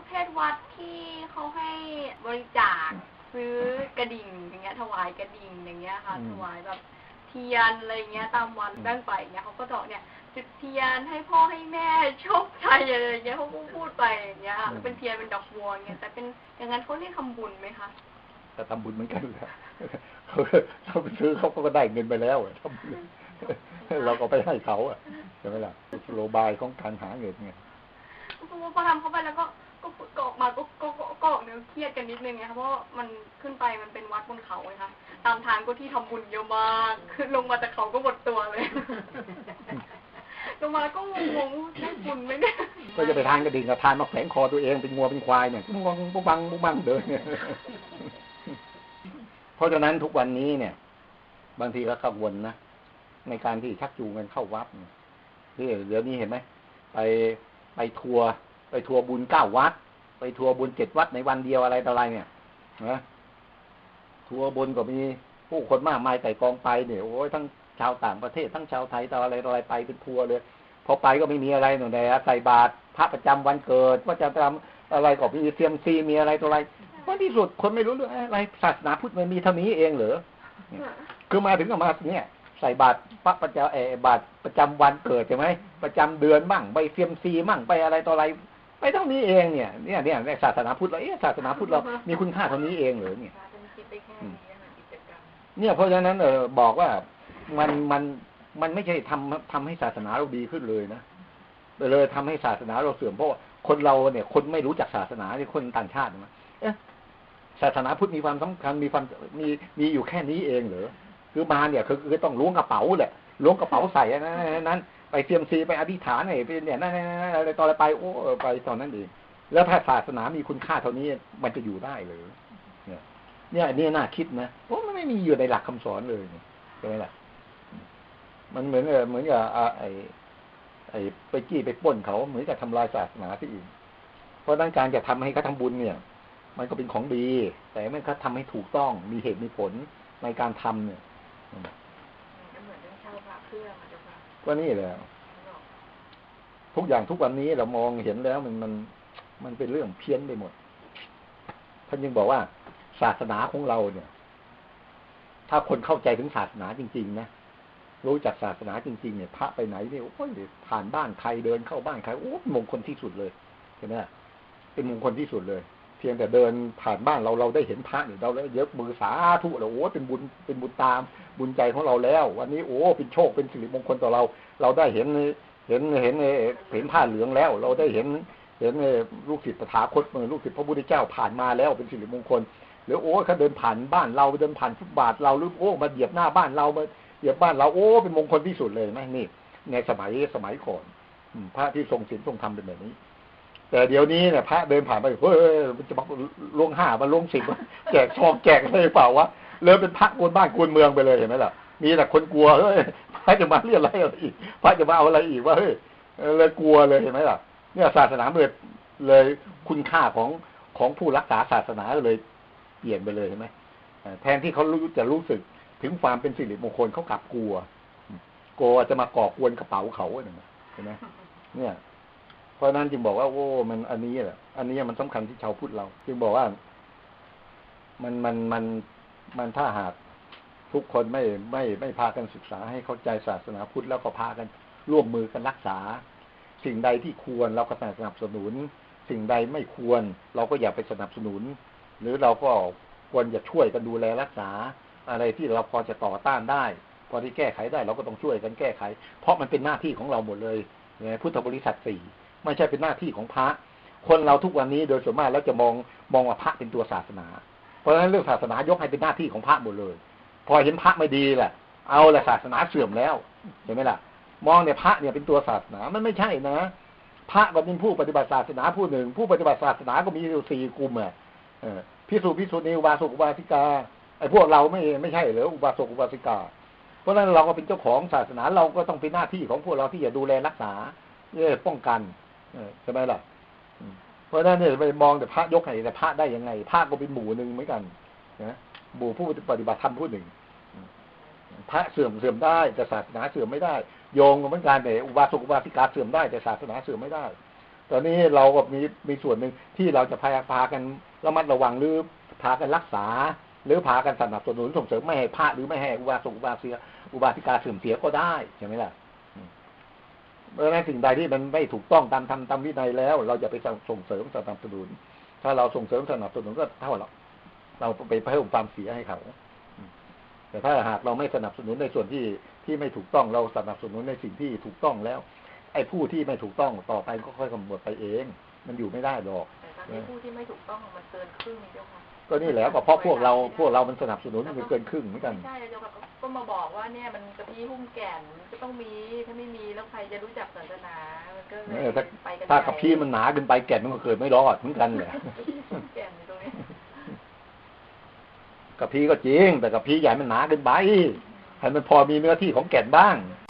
ประเภทวัดที่เขาให้บริจาคซื้อกระดิ่งอย่างเงี้ยถวายกระดิ่งอย่างเงี้ยค่ะ อืม ถวายแบบเทียนอะไรเงี้ยตามวันแบ่งไปอย่างเงี้ยเขาก็จะบอกเนี่ยจุดเทียนให้พ่อให้แม่โชคชัยอะไรอย่างเงี้ยเขาก็พูดไปอย่างเงี้ยค่ะเป็นเทียนเป็นดอกบัวอย่างเงี้ยแต่เป็นอย่างนั้นเขาเรียกทำบุญไหมคะ แต่ทำบุญเหมือนกันแหละเขาเขาไปซื้อเขาก็ได้เงินไปแล้วอะทำบุญเราก็ไปให้เขาอะใช่ไหมล่ะโลบายของการหาเงินไงเพราะว่าพอทำเข้าไปแล้วก็ ก็ก็ออกมาก็ก็ก็ก็ออกแนวเครียดกันนิดนึงไงคะเพราะว่ามันขึ้นไปมันเป็นวัดบนเขาไงคะตามทางก็ที่ทำบุญเยอะมากขึ้นลงมาจากเขาก็หมดตัวเลย ลงมาแล้วก็งงๆได้บุญไหมเนี่ยก็จะไปทานกระดิ่งกับทานมาแขวนคอตัวเองเป็นงัวเป็นควายเนี่ยบุ้งบังบุ้งบังบุ้งบังเดินเนี่ยเพราะฉะนั้นทุกวันนี้เนี่ย บางทีก็กังวลนะในการที่ชักจูงกันเข้าวัดเนี่ยเดี๋ยวนี้เห็นไหมไปไปทัวร์ ไปทัวร์บุญเก้าวัด ไปทัวร์บุญเจ็ดวัดในวันเดียวอะไรต่ออะไรเนี่ยนะทัวร์บุญก็มีผู้คนมากมายแต่กองไปเนี่ยโอ้ยทั้งชาวต่างประเทศทั้งชาวไทยต่ออะไรต่ออะไรไปเป็นทัวร์เลย พอไปก็ไม่มีอะไรหนูแต่ใส่บาตรพระประจำวันเกิดว่าจะทำอะไรก็มีเซียมซีมีอะไรตัวอะไรเพราะที่สุดคนไม่รู้เรื่องอะไรศาสนาพุทธมันมีเท่านี้เองเหรอคือมาถึงก็มาเนี่ยใส่บาตรพระประจำเอบาตรประจำวันเกิดใช่ไหมประจำเดือนมั่งไปเซียมซีมั่งไปอะไรต่ออะไร ไปเท่านี้เองเนี่ยเนี่ยเนี่ยในศาสนาพุทธเราเอ๊ะศาสนาพุทธเรา มีคุณค่าเท่านี้เองเหรอเนี่ยเนี่ยเพราะฉะนั้นเออบอกว่ามันมันมันไม่ใช่ทำทำให้ศาสนาเราดีขึ้นเลยนะแต่เลยทำให้ศาสนาเราเสื่อมเพราะว่าคนเราเนี่ย คนไม่รู้จักศาสนาเนี่ยคนต่างชาตินะเอ๊ะศาสนาพุทธมีความสำคัญมีความมีมีอยู่แค่นี้เองเหรอคือมาเนี่ยคือคือต้องล้วงกระเป๋าแหละล้วงกระเป๋าใส่อันนั้นอันนั้น ไปเซียมซีไปอธิษฐานไอ้ไปเนี่ยนั่นนั่นนั่นอะไรตอนอะไรไปโอ้ไปตอนนั้นเองแล้วถ้าศาสนามีคุณค่าเท่านี้มันจะอยู่ได้เลย เนี่ยเนี่ยนี่น่าคิดนะโอ้มันไม่มีอยู่ในหลักคำสอนเลยใช่ไหมล่ะมันเหมือนเออเหมือนกับอ่าไอ้ไอ้ไปจี้ไปป้นเขาเหมือนกับทำลายศาสนาที่อื่นเพราะดังการจะทำให้เขาทำบุญเนี่ย มันก็เป็นของดี แต่มันเขาทำให้ถูกต้องมีเหตุมีผลในการทำเนี่ยเหมือนเรื่องเช่าพระเครื่อง ก็นี่แหละทุกอย่างทุกวันนี้เรามองเห็นแล้วมันมันมันเป็นเรื่องเพี้ยนไปหมด ท่านยังบอกว่าศาสนาของเราเนี่ย ถ้าคนเข้าใจถึงศาสนาจริง ๆ นะรู้จักศาสนาจริงๆเนี่ยพระไปไหนเนี่ยโอ้ยผ่านบ้านใครเดินเข้าบ้านใครโอ้มงคลที่สุดเลยใช่ไหมเป็นมงคลที่สุดเลย เพียงแต่เดินผ่านบ้านเราเราได้เห็นพระเนี่ยเราได้ยกมือสาธุเราโอ้เป็นบุญเป็นบุญตามบุญใจของเราแล้ว วันนี้โอ้เป็นโชคเป็นสิริมงคลต่อเรา เราได้เห็นเห็นเห็นเห็นผ้าเหลืองแล้ว เราได้เห็นเห็นลูกศิษย์ตถาคตมือลูกศิษย์พระพุทธเจ้าผ่านมาแล้วเป็นสิริมงคลหรือโอ้เขาเดินผ่านบ้านเราเดินผ่านฟุตบาทเราหรือโอ้มาเหยียบหน้าบ้านเรามาเหยียบบ้านเราโอ้เป็นมงคลที่สุดเลยไหมนี่ในสมัยสมัยก่อนพระที่ทรงศีลทรงธรรมเป็นแบบนี้ แต่เดี๋ยวนี้เนี่ยพระเดินผ่านไปเฮ้ยมันจะมาลวงห้ามาลวงสิบแจกซองแจกอะไรเปล่าวะเริ่มเป็นพระกวนบ้านกวนเมืองไปเลยเห็นไหมล่ะ มีแต่คนกลัวเฮ้ยพระจะมาเรียกอะไรอะไรอีกพระจะมาเอาอะไรอีกว่าเฮ้ยเลยกลัวเลยเห็นไหมล่ะ เนี่ยศาสนาเลยเลยคุณค่าของของผู้รักษาศาสนาเลย เปลี่ยนไปเลยเห็นไหมแทนที่เขารู้จะรู้สึกถึงความเป็นสิริมงคลเขากลับกลัว กลัวจะมาก่อกวนกระเป๋าเขาเห็นไหมเนี่ย เพราะนั้นจึงบอกว่าโอ้มันอันนี้แหละอันนี้มันสำคัญที่ชาวพุทธเรา จึงบอกว่า มันมันมันมันถ้าหากทุกคนไม่ไม่ไม่พากันศึกษาให้เข้าใจศาสนาพุทธแล้วก็พากันร่วมมือกันรักษา สิ่งใดที่ควรเราก็สนับสนุน สิ่งใดไม่ควร เราก็อย่าไปสนับสนุน หรือเราก็ควรจะช่วยกันดูแลรักษา อะไรที่เราพอจะต่อต้านได้ พอที่แก้ไขได้เราก็ต้องช่วยกันแก้ไข เพราะมันเป็นหน้าที่ของเราหมดเลยพุทธบริษัทสี่ ไม่ใช่เป็นหน้าที่ของพระ คนเราทุกวันนี้โดยส่วนมากแล้วจะมองมองว่าพระเป็นตัวศาสนา เพราะฉะนั้นเรื่องศาสนายกให้เป็นหน้าที่ของพระหมดเลย พอเห็นพระไม่ดีแหละเอาละศาสนาเสื่อมแล้วเห็นไหมล่ะ มองเนี่ยพระเนี่ยเป็นตัวศาสนามันไม่ใช่นะ พระก็เป็นผู้ปฏิบัติศาสนาผู้หนึ่ง ผู้ปฏิบัติศาสนาก็มีอยู่สี่กลุ่มอะพิสูจพิสูจนีอุบาสกอุบาสิกาไอ้พวกเราไม่ไม่ใช่เหรออุบาสกอุบาสิกา เพราะฉะนั้นเราก็เป็นเจ้าของศาสนาเราก็ต้องเป็นหน้าที่ของพวกเราที่จะดูแลรักษาเพื่อป้องกัน ใช่ไหมล่ะเพราะนั้นเนี่ยไปมองแต่พระยกให้แต่พระได้ยังไงพระก็เป็นหมู่หนึ่งเหมือนกันนะหมู่ผู้ปฏิบัติธรรมผู้หนึ่งพระเสื่อมเสื่อมได้แต่ศาสนาเสื่อมไม่ได้ โยงเหมือนกันแต่อุบาสกอุบาสิกาเสื่อมได้แต่ศาสนาเสื่อมไม่ได้ ตอนนี้เราก็มีมีส่วนหนึ่งที่เราจะพาพากันระมัดระวังหรือพากันรักษา หรือพากันสนับสนุนส่งเสริมไม่ให้พระหรือไม่ให้อุบาสกอุบาเสียอุบาสิกาเสื่อมเสียก็ได้ใช่ไหมล่ะ เพราะฉะนั้นสิ่งใดที่มันไม่ถูกต้องตามธรรมตามวินัยแล้ว เราจะไปส่งเสริมสนับสนุน ถ้าเราส่งเสริมสนับสนุนก็เท่าเราเราไปเพิ่มความเสียให้เขา แต่ถ้าหากเราไม่สนับสนุนในส่วนที่ที่ไม่ถูกต้องเราสนับสนุนในสิ่งที่ถูกต้องแล้ว ไอ้ผู้ที่ไม่ถูกต้องต่อไปก็ค่อยกำหนดไปเอง มันอยู่ไม่ได้หรอก แต่ตอนนี้ผู้ที่ไม่ถูกต้องมันเกินครึ่งเจ้าค่ะก็นี่แหละก็เพราะพวกเราพวกเรามันสนับสนุนมันเกินครึ่งเหมือนกันไม่ใช่เจ้าค่ะก็มาบอกว่าเนี่ยมันกะทิหุ้มแก่นมันก็ต้องมีถ้าไม่มีแล้วใครจะรู้จักศาสนามันก็เลเอยอถ้าไปกันถ้ากับพี่มันหนาขึ้นไปแก่นมันก็เกิดไม่รอดเหมือนกันแหละกะทิหุ้มแก่นอยู่ตรงนี้กับพี่ก็จริง แต่กับพี่ใหญ่มันหนาเกินไปให้มันพอมีเนื้อที่ของแก่นบ้างเ